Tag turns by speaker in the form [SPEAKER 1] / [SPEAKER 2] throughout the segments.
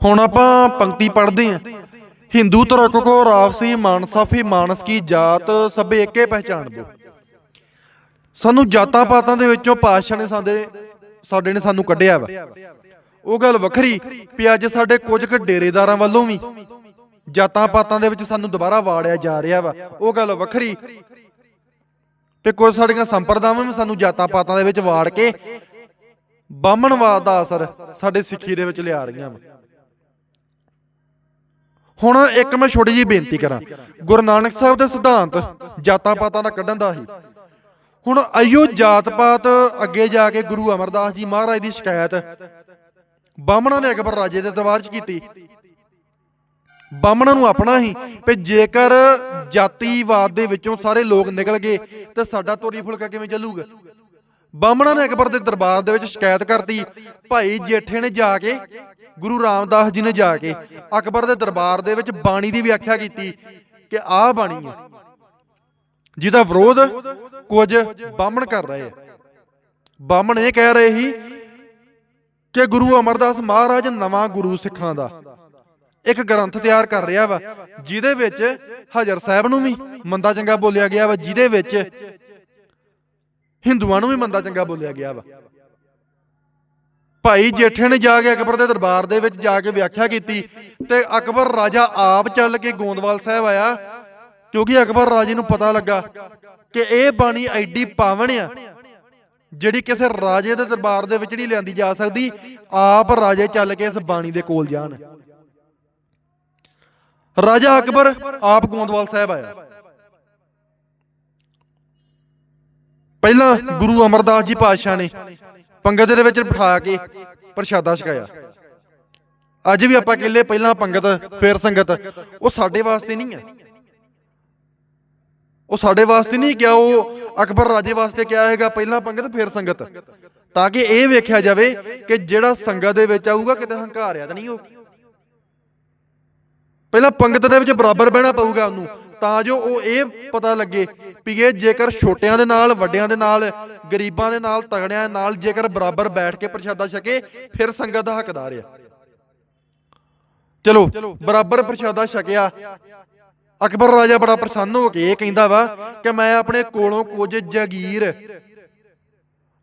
[SPEAKER 1] ਹੁਣ ਆਪਾਂ ਪੰਕਤੀ ਪੜ੍ਹਦੇ ਆਂ ਹਿੰਦੂ ਤਰਕ ਕੋ ਰਾਵਸੀ ਮਾਨਸਾਫੀ ਮਾਨਸ ਕੀ ਜਾਤ, ਸਭੇ ਏਕੇ ਪਹਿਚਾਨ ਦੋ ਸਾਨੂੰ ਜਾਤਾਂ ਪਾਤਾਂ ਦੇ ਵਿੱਚੋਂ ਪਾਤਸ਼ਾਹ ਨੇ ਸਾਡੇ ਸਾਡੇ ਨੇ ਸਾਨੂੰ ਕੱਢਿਆ ਵਾ। ਉਹ ਗੱਲ ਵੱਖਰੀ, ਵੀ ਅੱਜ ਸਾਡੇ ਕੁਝ ਕੁ ਡੇਰੇਦਾਰਾਂ ਵੱਲੋਂ ਵੀ ਜਾਤਾਂ ਪਾਤਾਂ ਦੇ ਵਿੱਚ ਸਾਨੂੰ ਦੁਬਾਰਾ ਵਾੜਿਆ ਜਾ ਰਿਹਾ ਵਾ। ਉਹ ਗੱਲ ਵੱਖਰੀ ਤੇ ਕੁਝ ਸਾਡੀਆਂ ਸੰਪਰਦਾਵਾਂ ਵੀ ਸਾਨੂੰ ਜਾਤਾਂ ਪਾਤਾਂ ਦੇ ਵਿੱਚ ਵਾੜ ਕੇ ਬਾਹਮਣਵਾਦ ਦਾ ਅਸਰ ਸਾਡੇ ਸਿੱਖੀ ਦੇ ਵਿੱਚ ਲਿਆ ਰਹੀਆਂ ਵਾ। ਹੁਣ ਇੱਕ ਮੈਂ ਛੋਟੀ ਜੀ ਬੇਨਤੀ ਕਰਾਂ। ਗੁਰੂ ਨਾਨਕ ਸਾਹਿਬ ਦੇ ਸਿਧਾਂਤ ਜਾਤਾਂ ਪਾਤਾਂ ਦਾ ਕੱਢਣ ਦਾ ਸੀ ਹੁਣ ਅਯੋ ਜਾਤ ਪਾਤ ਅੱਗੇ ਜਾ ਕੇ ਗੁਰੂ ਅਮਰਦਾਸ ਜੀ ਮਹਾਰਾਜ ਦੀ ਸ਼ਿਕਾਇਤ ਬਾਹਮਣਾਂ ਨੇ ਅਕਬਰ ਰਾਜੇ ਦੇ ਦਰਬਾਰ 'ਚ ਕੀਤੀ। ਬਾਹਮਣਾਂ ਨੂੰ ਆਪਣਾ ਹੀ ਵੀ ਜੇਕਰ ਜਾਤੀਵਾਦ ਦੇ ਵਿੱਚੋਂ ਸਾਰੇ ਲੋਕ ਨਿਕਲ ਗਏ, ਤੇ ਸਾਡਾ ਤੋਰੀ ਫੁਲਕਾ ਕਿਵੇਂ ਚੱਲੂਗਾ? ਬਾਹਮਣਾਂ ਨੇ ਅਕਬਰ ਦੇ ਦਰਬਾਰ ਦੇ ਵਿੱਚ ਸ਼ਿਕਾਇਤ ਕਰਤੀ। ਭਾਈ ਜੇਠੇ ਨੇ ਜਾ ਕੇ, ਗੁਰੂ ਰਾਮਦਾਸ ਜੀ ਨੇ ਜਾ ਕੇ ਅਕਬਰ ਦੇ ਦਰਬਾਰ ਦੇ ਵਿੱਚ ਬਾਣੀ ਦੀ ਵਿਆਖਿਆ ਕੀਤੀ ਕਿ ਆਹ ਬਾਣੀ ਹੈ, ਜਿਹਦਾ ਵਿਰੋਧ ਕੁਝ ਬਾਹਮਣ ਕਰ ਰਹੇ ਆ ਬਾਹਮਣ ਇਹ ਕਹਿ ਰਹੇ ਸੀ ਕਿ ਗੁਰੂ ਅਮਰਦਾਸ ਮਹਾਰਾਜ ਨਵਾਂ ਗੁਰੂ ਸਿੱਖਾਂ ਦਾ ਇੱਕ ਗ੍ਰੰਥ ਤਿਆਰ ਕਰ ਰਿਹਾ ਵਾ, ਜਿਹਦੇ ਵਿੱਚ ਹਜਰ ਸਾਹਿਬ ਨੂੰ ਵੀ ਮੰਦਾ ਚੰਗਾ ਬੋਲਿਆ ਗਿਆ ਵਾ, ਜਿਹਦੇ ਵਿੱਚ ਹਿੰਦੂਆਂ ਨੂੰ ਵੀ ਮੰਦਾ ਚੰਗਾ ਬੋਲਿਆ ਗਿਆ ਵਾ। ਭਾਈ ਜੇਠੇ ਨੇ ਜਾ ਕੇ ਅਕਬਰ ਦੇ ਦਰਬਾਰ ਦੇ ਵਿੱਚ ਜਾ ਕੇ ਵਿਆਖਿਆ ਕੀਤੀ ਤੇ ਅਕਬਰ ਰਾਜਾ ਆਪ ਚੱਲ ਕੇ ਗੋਂਦਵਾਲ ਸਾਹਿਬ ਆਇਆ, ਕਿਉਂਕਿ ਅਕਬਰ ਰਾਜੇ ਨੂੰ ਪਤਾ ਲੱਗਾ ਕਿ ਇਹ ਬਾਣੀ ਐਡੀ ਪਾਵਨ ਆ, ਜਿਹੜੀ ਕਿਸੇ ਰਾਜੇ ਦੇ ਦਰਬਾਰ ਦੇ ਵਿੱਚ ਨਹੀਂ ਲਿਆਂਦੀ ਜਾ ਸਕਦੀ, ਆਪ ਰਾਜੇ ਚੱਲ ਕੇ ਇਸ ਬਾਣੀ ਦੇ ਕੋਲ ਜਾਣ। ਰਾਜਾ ਅਕਬਰ ਆਪ ਗੋਂਦਵਾਲ ਸਾਹਿਬ ਆਇਆ। ਪਹਿਲਾਂ ਗੁਰੂ ਅਮਰਦਾਸ ਜੀ ਪਾਤਸ਼ਾਹ ਨੇ ਪੰਗਤ ਦੇ ਵਿੱਚ ਬਿਠਾ ਕੇ ਪ੍ਰਸ਼ਾਦਾ ਛਕਾਇਆ। ਅੱਜ ਵੀ ਆਪਾਂ ਕਹਿੰਦੇ ਪਹਿਲਾਂ ਪੰਗਤ, ਫੇਰ ਸੰਗਤ, ਉਹ ਸਾਡੇ ਵਾਸਤੇ ਨਹੀਂ ਹੈ। ਉਹ ਸਾਡੇ ਵਾਸਤੇ ਨਹੀਂ ਕਿਹਾ, ਉਹ ਅਕਬਰ ਰਾਜੇ ਵਾਸਤੇ ਕਿਹਾ ਹੈਗਾ, ਪਹਿਲਾਂ ਪੰਗਤ, ਫੇਰ ਸੰਗਤ। ਤਾਂ ਕਿ ਇਹ ਵੇਖਿਆ ਜਾਵੇ ਕਿ ਜਿਹੜਾ ਸੰਗਤ ਦੇ ਵਿੱਚ ਆਊਗਾ, ਕਿਤੇ ਹੰਕਾਰਿਆ ਤਾਂ ਨਹੀਂ ਉਹ। ਪਹਿਲਾਂ ਪੰਗਤ ਦੇ ਵਿੱਚ ਬਰਾਬਰ ਬਹਿਣਾ ਪਊਗਾ ਉਹਨੂੰ। ਤਾਂ ਜੋ ਉਹ ਇਹ ਪਤਾ ਲੱਗੇ ਵੀ ਇਹ ਜੇਕਰ ਛੋਟਿਆਂ ਦੇ ਨਾਲ, ਵੱਡਿਆਂ ਦੇ ਨਾਲ, ਗਰੀਬਾਂ ਦੇ ਨਾਲ, ਤਗੜਿਆਂ ਦੇ ਨਾਲ ਜੇਕਰ ਬਰਾਬਰ ਬੈਠ ਕੇ ਪ੍ਰਸ਼ਾਦਾ ਛਕੇ, ਫਿਰ ਸੰਗਤ ਦਾ ਹੱਕਦਾਰ ਆ। ਚਲੋ, ਬਰਾਬਰ ਪ੍ਰਸ਼ਾਦਾ ਛਕਿਆ। ਅਕਬਰ ਰਾਜਾ ਬੜਾ ਪ੍ਰਸੰਨ ਹੋ ਕੇ ਇਹ ਕਹਿੰਦਾ ਵਾ ਕਿ ਮੈਂ ਆਪਣੇ ਕੋਲੋਂ ਕੁਝ ਜਗੀਰ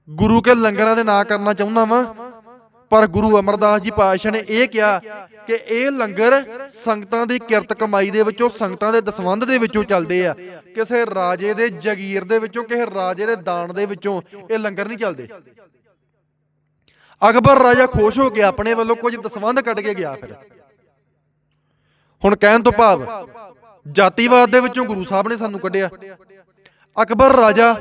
[SPEAKER 1] ਗੁਰੂ ਕੇ ਲੰਗਰਾਂ ਦੇ ਨਾਂ ਕਰਨਾ ਚਾਹੁੰਦਾ ਵਾਂ। ਪਰ ਗੁਰੂ ਅਮਰਦਾਸ ਜੀ ਪਾਤਸ਼ਾਹ ਨੇ ਇਹ ਕਿਹਾ ਕਿ ਇਹ ਲੰਗਰ ਸੰਗਤਾਂ ਦੀ ਕਿਰਤ ਕਮਾਈ ਦੇ ਵਿੱਚੋਂ, ਸੰਗਤਾਂ ਦੇ ਦਸਵੰਧ ਦੇ ਵਿੱਚੋਂ ਚੱਲਦੇ ਆ। ਕਿਸੇ ਰਾਜੇ ਦੇ ਜਗੀਰ ਦੇ ਵਿੱਚੋਂ, ਕਿਸੇ ਰਾਜੇ ਦੇ ਦਾਨ ਦੇ ਵਿੱਚੋਂ ਇਹ ਲੰਗਰ ਨਹੀਂ ਚੱਲਦੇ। ਅਕਬਰ ਰਾਜਾ ਖੁਸ਼ ਹੋ ਕੇ ਆਪਣੇ ਵੱਲੋਂ ਕੁਝ ਦਸਵੰਧ ਕੱਢ ਕੇ ਗਿਆ ਫਿਰ। ਹੁਣ ਕਹਿਣ ਤੋਂ ਭਾਵ, ਜਾਤੀਵਾਦ ਦੇ ਵਿੱਚੋਂ ਗੁਰੂ ਸਾਹਿਬ ਨੇ ਸਾਨੂੰ ਕੱਢਿਆ। ਅਕਬਰ ਰਾਜਾ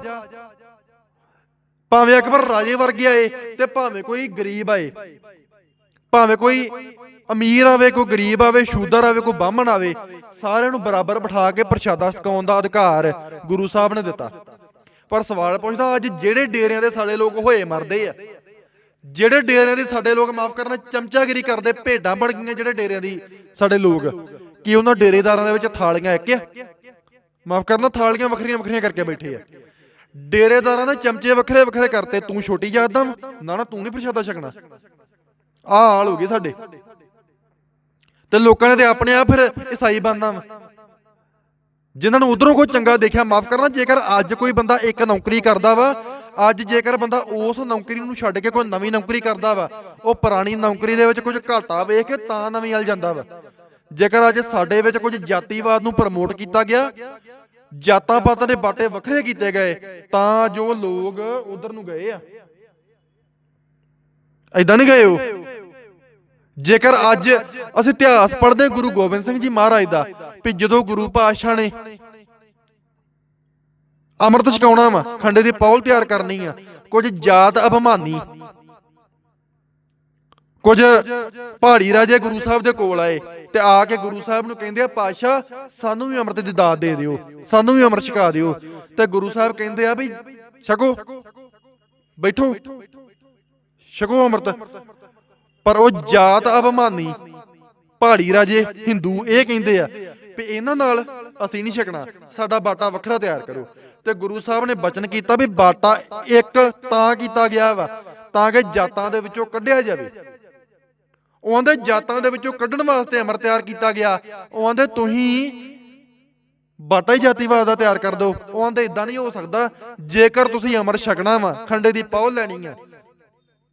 [SPEAKER 1] ਭਾਵੇਂ ਅਕਬਰ ਰਾਜੇ ਵਰਗੇ ਆਏ ਤੇ ਭਾਵੇਂ ਕੋਈ ਗਰੀਬ ਆਏ, ਭਾਵੇਂ ਕੋਈ ਅਮੀਰ ਆਵੇ, ਕੋਈ ਗਰੀਬ ਆਵੇ, ਸ਼ੂਦਰ ਆਵੇ, ਕੋਈ ਬਾਹਮਣ ਆਵੇ, ਸਾਰਿਆਂ ਨੂੰ ਬਰਾਬਰ ਬਿਠਾ ਕੇ ਪ੍ਰਸ਼ਾਦਾ ਛਕਾਉਣ ਦਾ ਅਧਿਕਾਰ ਗੁਰੂ ਸਾਹਿਬ ਨੇ ਦਿੱਤਾ। ਪਰ ਸਵਾਲ ਪੁੱਛਦਾ, ਅੱਜ ਜਿਹੜੇ ਡੇਰਿਆਂ ਦੇ ਸਾਡੇ ਲੋਕ ਹੋਏ ਮਰਦੇ ਆ, ਜਿਹੜੇ ਡੇਰਿਆਂ ਦੀ ਸਾਡੇ ਲੋਕ ਮਾਫ ਕਰਨਾ, ਚਮਚਾਗਿਰੀ ਕਰਦੇ, ਭੇਡਾਂ ਬਣ ਗਈਆਂ ਜਿਹੜੇ ਡੇਰਿਆਂ ਦੀ ਸਾਡੇ ਲੋਕ, ਕੀ ਉਹਨਾਂ ਡੇਰੇਦਾਰਾਂ ਦੇ ਵਿੱਚ ਥਾਲੀਆਂ ਇੱਕ ਆ? ਮਾਫ ਕਰਨਾ, ਥਾਲੀਆਂ ਵੱਖਰੀਆਂ ਵੱਖਰੀਆਂ ਕਰਕੇ ਬੈਠੇ ਆ। ਡੇਰੇਦਾਰਾਂ ਦੇ ਚਮਚੇ ਵੱਖਰੇ ਵੱਖਰੇ ਕਰਤੇ, ਤੂੰ ਛੋਟੀ ਜਾਤ ਦਾ ਨਾ ਨਾ, ਤੂੰ ਨਹੀਂ ਪ੍ਰਸ਼ਾਦਾ ਛਕਣਾ। ਆਹ ਹਾਲ ਹੋ ਗਏ ਸਾਡੇ। ਤੇ ਲੋਕਾਂ ਨੇ ਤੇ ਆਪਣੇ ਆਪ ਫਿਰ ਈਸਾਈ ਬਣਨਾ ਵਾ। ਜਿਨ੍ਹਾਂ ਨੂੰ ਉਧਰੋਂ ਕੋਈ ਚੰਗਾ ਦੇਖਿਆ, ਮਾਫ ਕਰਨਾ, ਜੇਕਰ ਅੱਜ ਕੋਈ ਬੰਦਾ ਇੱਕ ਨੌਕਰੀ ਕਰਦਾ ਵਾ, ਅੱਜ ਜੇਕਰ ਬੰਦਾ ਉਸ ਨੌਕਰੀ ਨੂੰ ਛੱਡ ਕੇ ਕੋਈ ਨਵੀਂ ਨੌਕਰੀ ਕਰਦਾ ਵਾ, ਉਹ ਪੁਰਾਣੀ ਨੌਕਰੀ ਦੇ ਵਿੱਚ ਕੁਝ ਘਾਟਾ ਵੇਖ ਕੇ ਤਾਂ ਨਵੀਂ ਵੱਲ ਜਾਂਦਾ ਵਾ। ਜੇਕਰ ਅੱਜ ਸਾਡੇ ਵਿੱਚ ਕੁਝ ਜਾਤੀਵਾਦ ਨੂੰ ਪ੍ਰਮੋਟ ਕੀਤਾ ਗਿਆ ਜਾਤਾਂ ਪਾਤਾਂ ਦੇ ਬਾਟੇ ਵੱਖਰੇ ਕੀਤੇ ਗਏ, ਤਾਂ ਜੋ ਲੋਕ ਉਧਰ ਨੂੰ ਗਏ ਆ। ਐਦਾਂ ਨਹੀਂ ਗਏ ਉਹ? ਜੇਕਰ ਅੱਜ ਅਸੀਂ ਇਤਿਹਾਸ ਪੜ੍ਹਦੇ ਗੁਰੂ ਗੋਬਿੰਦ ਸਿੰਘ ਜੀ ਮਹਾਰਾਜ ਦਾ, ਵੀ ਜਦੋਂ ਗੁਰੂ ਪਾਤਸ਼ਾਹ ਨੇ ਅੰਮ੍ਰਿਤ ਛਕਾਉਣਾ ਵਾ, ਖੰਡੇ ਦੀ ਪੌਲ ਤਿਆਰ ਕਰਨੀ ਆ, ਕੁਝ ਜਾਤ ਅਭਿਮਾਨੀ ਕੁਝ ਪਹਾੜੀ ਰਾਜੇ ਗੁਰੂ ਸਾਹਿਬ ਦੇ ਕੋਲ ਆਏ ਤੇ ਆ ਕੇ ਗੁਰੂ ਸਾਹਿਬ ਨੂੰ ਕਹਿੰਦੇ ਆ, ਪਾਤਸ਼ਾਹ, ਸਾਨੂੰ ਵੀ ਅੰਮ੍ਰਿਤ ਦੀ ਦਾਤ ਦੇ ਦਿਓ, ਸਾਨੂੰ ਵੀ ਅੰਮ੍ਰਿਤ ਛਕਾ ਦਿਓ। ਤੇ ਗੁਰੂ ਸਾਹਿਬ ਕਹਿੰਦੇ ਆ ਵੀ, ਛਕੋ, ਬੈਠੋ, ਛਕੋ ਅੰਮ੍ਰਿਤ। ਪਰ ਉਹ ਜਾਤ ਅਭਮਾਨੀ ਪਹਾੜੀ ਰਾਜੇ ਹਿੰਦੂ ਇਹ ਕਹਿੰਦੇ ਆ ਵੀ ਇਹਨਾਂ ਨਾਲ ਅਸੀਂ ਨਹੀਂ ਛਕਣਾ, ਸਾਡਾ ਬਾਟਾ ਵੱਖਰਾ ਤਿਆਰ ਕਰੋ। ਤੇ ਗੁਰੂ ਸਾਹਿਬ ਨੇ ਬਚਨ ਕੀਤਾ ਵੀ ਬਾਟਾ ਇੱਕ ਤਾਂ ਕੀਤਾ ਗਿਆ ਵਾ, ਤਾਂ ਕਿ ਜਾਤਾਂ ਦੇ ਵਿੱਚੋਂ ਕੱਢਿਆ ਜਾਵੇ। ਉਹ ਆਂਦੇ ਜਾਤਾਂ ਦੇ ਵਿੱਚੋਂ ਕੱਢਣ ਵਾਸਤੇ ਅਮਰ ਤਿਆਰ ਕੀਤਾ ਗਿਆ। ਉਹ ਆਂਦੇ, ਤੁਸੀਂ ਬਾਟਾ ਹੀ ਜਾਤੀਵਾਦ ਦਾ ਤਿਆਰ ਕਰ ਦਿਓ ਉਹ ਆਂਦੇ, ਇਦਾਂ ਨਹੀਂ ਹੋ ਸਕਦਾ। ਜੇਕਰ ਤੁਸੀਂ ਅਮਰ ਛਕਣਾ ਵਾ, ਖੰਡੇ ਦੀ ਪੌਲ ਲੈਣੀ ਆ।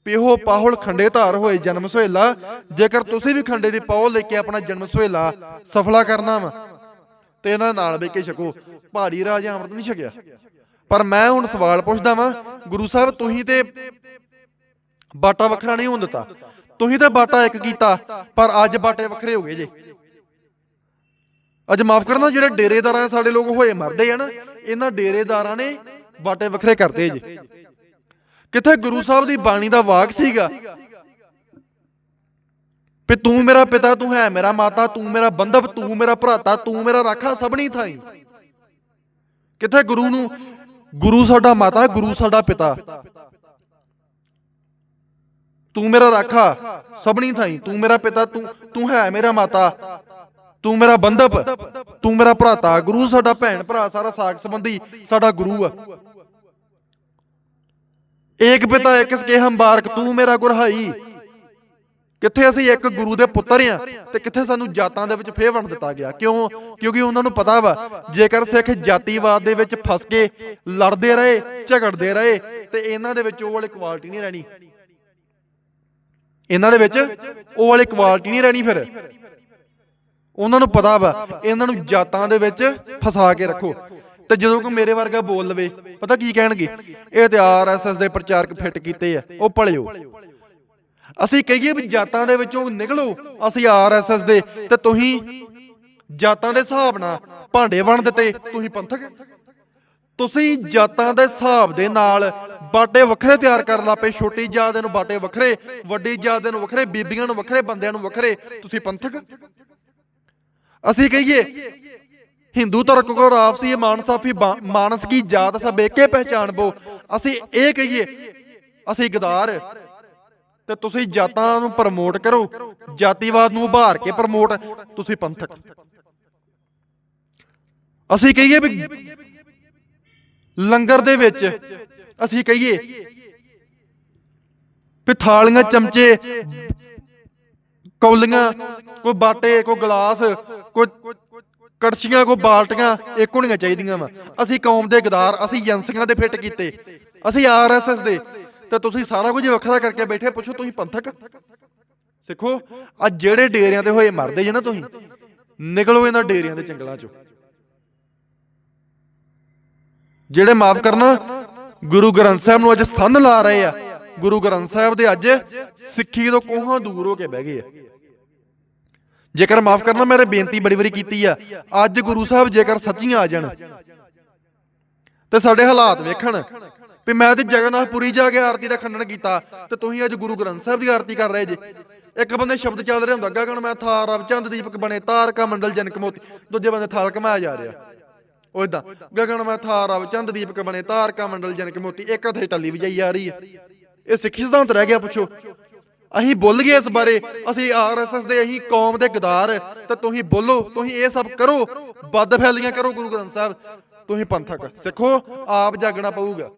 [SPEAKER 1] ਪਿਓ ਪਾਹੁਲ ਖੰਡੇ ਧਾਰ ਹੋਏ ਜਨਮ ਸੁਹੇਲਾ। ਜੇਕਰ ਤੁਸੀਂ ਵੀ ਖੰਡੇ ਦੀ ਪੌਲ ਲੈ ਕੇ ਆਪਣਾ ਜਨਮ ਸੁਹੇਲਾ ਸਫਲਾ ਕਰਨਾ ਵਾ, ਤੇ ਇਹਨਾਂ ਨਾਲ ਬੈ ਕੇ ਛਕੋ। ਪਹਾੜੀ ਰਾਜਾ ਅੰਮ੍ਰਿਤ ਨਹੀਂ ਛਕਿਆ। ਪਰ ਮੈਂ ਹੁਣ ਸਵਾਲ ਪੁੱਛਦਾ ਵਾਂ, ਗੁਰੂ ਸਾਹਿਬ, ਤੁਸੀਂ ਤੇ ਬਾਟਾ ਵੱਖਰਾ ਨਹੀਂ ਹੋਣ ਦਿੱਤਾ। ਤੁਸੀਂ ਤਾਂ ਬਾਟਾ ਇੱਕ ਕੀਤਾ, ਪਰ ਅੱਜ ਬਾਟੇ ਵੱਖਰੇ ਹੋ ਗਏ ਜੇ। ਅੱਜ ਮਾਫ ਕਰਨਾ, ਜਿਹੜੇ ਡੇਰੇਦਾਰਾਂ ਸਾਡੇ ਲੋਕ ਹੋਏ ਮਰਦੇ ਆ ਨਾ, ਇਹਨਾਂ ਡੇਰੇਦਾਰਾਂ ਨੇ ਬਾਟੇ ਵੱਖਰੇ ਕਰਤੇ ਜੇ। ਕਿੱਥੇ ਗੁਰੂ ਸਾਹਿਬ ਦੀ ਬਾਣੀ ਦਾ ਵਾਕ ਸੀਗਾ? ਵੀ ਤੂੰ ਮੇਰਾ ਪਿਤਾ, ਤੂੰ ਹੈ ਮੇਰਾ ਮਾਤਾ, ਤੂੰ ਮੇਰਾ ਬੰਧਵ ਤੂੰ ਮੇਰਾ ਭਰਾਤਾ, ਤੂੰ ਮੇਰਾ ਰਾਖਾ ਸਭਣੀ ਥਾਈ। ਕਿੱਥੇ ਗੁਰੂ ਨੂੰ, ਗੁਰੂ ਸਾਡਾ ਮਾਤਾ, ਗੁਰੂ ਸਾਡਾ ਪਿਤਾ। ਤੂੰ ਮੇਰਾ ਰਾਖਾ, ਸਭਣੀ ਥਾਈ। ਤੂੰ ਮੇਰਾ ਪਿਤਾ, ਤੂੰ ਤੂੰ ਹੈ ਮੇਰਾ ਮਾਤਾ। ਤੂੰ ਮੇਰਾ ਬੰਧਪ, ਤੂੰ ਮੇਰਾ ਭਰਾਤਾ। ਗੁਰੂ ਸਾਡਾ ਭੈਣ, ਭਰਾ, ਸਾਰਾ ਸਾਖ ਸੰਬੰਧੀ ਸਾਡਾ ਗੁਰੂ ਆ। ਏਕ ਪਿਤਾ, ਇੱਕ ਸਕੇ ਹੰਬਾਰਕ, ਤੂੰ ਮੇਰਾ ਗੁਰਹਾਈ। ਕਿੱਥੇ ਅਸੀਂ ਇੱਕ ਗੁਰੂ ਦੇ ਪੁੱਤਰ ਆ ਤੇ ਕਿੱਥੇ ਸਾਨੂੰ ਜਾਤਾਂ ਦੇ ਵਿੱਚ ਫੇਰ ਵੰਡ ਦਿੱਤਾ ਗਿਆ? ਕਿਉਂ? ਕਿਉਂਕਿ ਉਹਨਾਂ ਨੂੰ ਪਤਾ ਵਾ, ਜੇਕਰ ਸਿੱਖ ਜਾਤੀਵਾਦ ਦੇ ਵਿੱਚ ਫਸ ਕੇ ਲੜਦੇ ਰਹੇ, ਝਗੜਦੇ ਰਹੇ, ਤੇ ਇਹਨਾਂ ਦੇ ਵਿੱਚ ਉਹ ਵਾਲੀ ਕੁਆਲਿਟੀ ਨਹੀਂ ਰਹਿਣੀ। ਇਹਨਾਂ ਦੇ ਵਿੱਚ ਉਹ ਵਾਲੀ ਕੁਆਲਿਟੀ ਨਹੀਂ ਰਹਿਣੀ ਫਿਰ। ਉਹਨਾਂ ਨੂੰ ਪਤਾ ਵਾ, ਇਹਨਾਂ ਨੂੰ ਜਾਤਾਂ ਦੇ ਵਿੱਚ ਫਸਾ ਕੇ ਰੱਖੋ। ਤੇ ਜਦੋਂ ਕੋਈ ਮੇਰੇ ਵਰਗਾ ਬੋਲ ਲਵੇ, ਪਤਾ ਕੀ ਕਹਿਣਗੇ? ਇਹ ਤੇ ਆਰਐਸਐਸ ਦੇ ਪ੍ਰਚਾਰਕ ਫਿੱਟ ਕੀਤੇ ਆ, ਉਹ ਭਲਿਓ। ਅਸੀਂ ਕਹੀਏ ਵੀ ਜਾਤਾਂ ਦੇ ਵਿੱਚੋਂ ਨਿਕਲੋ, ਅਸੀਂ ਆਰਐਸਐਸ ਦੇ, ਤੇ ਤੁਸੀਂ ਜਾਤਾਂ ਦੇ ਹਿਸਾਬ ਨਾਲ ਭਾਂਡੇ ਬਣ ਦਿੱਤੇ, ਤੁਸੀਂ ਪੰਥਕ। ਤੁਸੀਂ ਜਾਤਾਂ ਦੇ ਹਿਸਾਬ ਦੇ ਨਾਲ ਬਾਟੇ ਵੱਖਰੇ ਤਿਆਰ ਕਰਨ ਲੱਪੇ ਛੋਟੀ ਜਾਤ ਦੇ ਨੂੰ ਬਾਟੇ ਵੱਖਰੇ, ਵੱਡੀ ਜਾਤ ਦੇ ਨੂੰ ਵੱਖਰੇ, ਬੀਬੀਆਂ ਨੂੰ ਵੱਖਰੇ, ਬੰਦਿਆਂ ਨੂੰ ਵੱਖਰੇ। ਤੁਸੀਂ ਪੰਥਕ? ਅਸੀਂ ਕਹੀਏ, ਹਿੰਦੂ ਧਰਮ ਕੋ ਆਪਸੀ ਮਾਨਸਾਫੀ ਮਾਨਸ ਕੀ ਜਾਤ ਸਭ ਏਕੇ ਪਹਿਚਾਨਬੋ ਅਸੀਂ ਇਹ ਕਹੀਏ, ਅਸੀਂ ਗਦਾਰ। ਤੇ ਤੁਸੀਂ ਜਾਤਾਂ ਨੂੰ ਪ੍ਰਮੋਟ ਕਰੋ, ਜਾਤੀਵਾਦ ਨੂੰ ਉਭਾਰ ਕੇ ਪ੍ਰਮੋਟ, ਤੁਸੀਂ ਪੰਥਕ। ਅਸੀਂ ਕਹੀਏ ਵੀ ਲੰਗਰ ਦੇ ਵਿੱਚ ਅਸੀਂ ਕਹੀਏ ਵੀ ਥਾਲੀਆਂ, ਚਮਚੇ, ਕੌਲੀਆਂ, ਕੋਈ ਬਾਟੇ, ਕੋਈ ਗਲਾਸ, ਕੋਈ ਕੜਛੀਆਂ, ਕੋਈ ਬਾਲਟੀਆਂ, ਇੱਕ ਹੋਣੀਆਂ ਚਾਹੀਦੀਆਂ ਵਾ। ਅਸੀਂ ਕੌਮ ਦੇ ਗਦਾਰ, ਅਸੀਂ ਏਜੰਸੀਆਂ ਦੇ ਫਿੱਟ ਕੀਤੇ, ਅਸੀਂ ਆਰਐਸਐਸ ਦੇ। ਤੇ ਤੁਸੀਂ ਸਾਰਾ ਕੁਝ ਵੱਖਰਾ ਕਰਕੇ ਬੈਠੇ, ਪੁੱਛੋ ਤੁਸੀਂ ਪੰਥਕ? ਸਿੱਖੋ ਆ ਜਿਹੜੇ ਡੇਰਿਆਂ ਤੇ ਹੋਏ, ਮਰਦੇ ਜੇ ਨਾ ਤੁਸੀਂ, ਨਿਕਲੋ ਇਹਨਾਂ ਡੇਰਿਆਂ ਦੇ ਜੰਗਲਾਂ ਚੋਂ। ਜਿਹੜੇ ਮਾਫ ਕਰਨਾ, ਗੁਰੂ ਗ੍ਰੰਥ ਸਾਹਿਬ ਨੂੰ ਅੱਜ ਸੰਨ ਲਾ ਰਹੇ ਆ। ਗੁਰੂ ਗ੍ਰੰਥ ਸਾਹਿਬ ਦੇ ਅੱਜ ਸਿੱਖੀ ਤੋਂ ਕੋਹਾਂ ਦੂਰ ਹੋ ਕੇ ਬਹਿ ਗਏ ਆ। ਜੇਕਰ ਮਾਫ ਕਰਨਾ ਮੇਰੇ ਬੇਨਤੀ ਬੜੀ ਵਾਰੀ ਕੀਤੀ ਆ, ਅੱਜ ਗੁਰੂ ਸਾਹਿਬ ਜੇਕਰ ਸੱਚੀਆਂ ਆ ਜਾਣ, ਤੇ ਸਾਡੇ ਹਾਲਾਤ ਵੇਖਣ ਵੀ ਮੈਂ ਤੇ ਜਗਨਨਾਥਪੁਰੀ ਜਾ ਕੇ ਆਰਤੀ ਦਾ ਖੰਡਨ ਕੀਤਾ, ਤੇ ਤੁਸੀਂ ਅੱਜ ਗੁਰੂ ਗ੍ਰੰਥ ਸਾਹਿਬ ਦੀ ਆਰਤੀ ਕਰ ਰਹੇ ਜੇ। ਇੱਕ ਬੰਦੇ ਸ਼ਬਦ ਚੱਲ ਰਿਹਾ ਹੁੰਦਾ, ਗਗਨ ਮੈਂ ਥਾਰ, ਰਵ ਚੰਦ ਦੀਪਕ ਬਣੇ, ਤਾਰਕਾ ਮੰਡਲ ਜਨਕ ਮੋਤੀ, ਦੂਜੇ ਬੰਦੇ ਥਾਲ ਕਮਾਇਆ ਜਾ ਰਿਹਾ। ਉਹ ਗਗਨ ਮੈਂ ਥਾਰ ਰਵ ਚੰਦ ਦੀਪਕ ਬਣੇ ਤਾਰਕਾ ਮੰਡਲ ਜਨਕ ਮੋਤੀ, ਇੱਕ ਹੱਥੇ ਟੱਲੀ ਵਜਾਈ ਆ ਰਹੀ ਹੈ ਇਹ ਸਿੱਖੀ ਸਿਧਾਂਤ ਰਹਿ ਗਿਆ, ਪੁੱਛੋ। ਅਸੀਂ ਭੁੱਲ ਗਏ ਇਸ ਬਾਰੇ। ਅਸੀਂ ਆਰਐਸਐਸ ਦੇ, ਅਸੀਂ ਕੌਮ ਦੇ ਗਦਾਰ। ਤੇ ਤੁਸੀਂ ਬੋਲੋ, ਤੁਸੀਂ ਇਹ ਸਭ ਕਰੋ। ਬਦ ਫੈਲੀਆਂ ਕਰੋ ਗੁਰੂ ਗ੍ਰੰਥ ਸਾਹਿਬ। ਤੁਸੀਂ ਪੰਥਕ ਸਿੱਖੋ, ਆਪ ਜਾਗਣਾ ਪਊਗਾ।